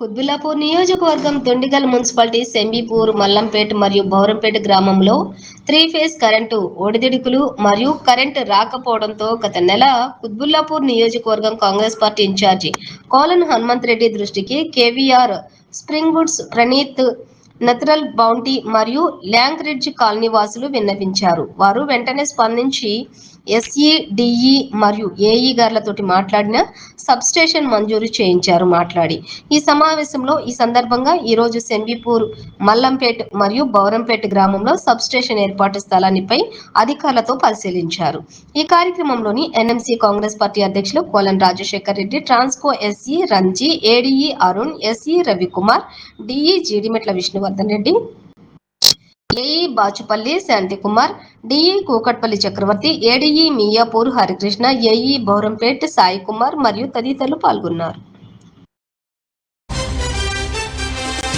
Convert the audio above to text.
కుత్బుల్లాపూర్ నియోజకవర్గం దొండిగల్ మున్సిపాలిటీ సెంబీపూర్ మల్లంపేట్ మరియు బౌరంపేట గ్రామంలో త్రీ ఫేజ్ కరెంటు ఒడిదుడుకులు మరియు కరెంటు రాకపోవడంతో గత నెల కుత్బుల్లాపూర్ నియోజకవర్గం కాంగ్రెస్ పార్టీ ఇన్ఛార్జి కోలన్ హనుమంత్ రెడ్డి దృష్టికి KVR spring Praneeth natural bounty మరియు ల్యాంక్ రిడ్జ్ కాలనీ వాసులు విన్నవించారు. వారు వెంటనే స్పందించి ఎస్ఈ డిఈ మరియు ఏఈ గార్లతోటి మాట్లాడిన సబ్స్టేషన్ మంజూరు చేయించారు. మాట్లాడి ఈ సమావేశంలో ఈ సందర్భంగా ఈరోజు రోజు మల్లంపేట్ మరియు బౌరంపేట్ గ్రామంలో సబ్ స్టేషన్ ఏర్పాటు స్థలానిపై అధికారులతో పరిశీలించారు. ఈ కార్యక్రమంలోని ఎన్ఎంసీ కాంగ్రెస్ పార్టీ అధ్యక్షులు Kolan Rajasekhar Reddy Transco SE Ranji ADE Arun SE Ravikumar DE Jeedimetla Vishnuvardhan Reddy AE Bachupally Shanthikumar DE Kukatpally Chakravarthi ADE Miyapur Harikrishna AE Bowrampet Sai Kumar మరియు తదితరులు పాల్గొన్నారు.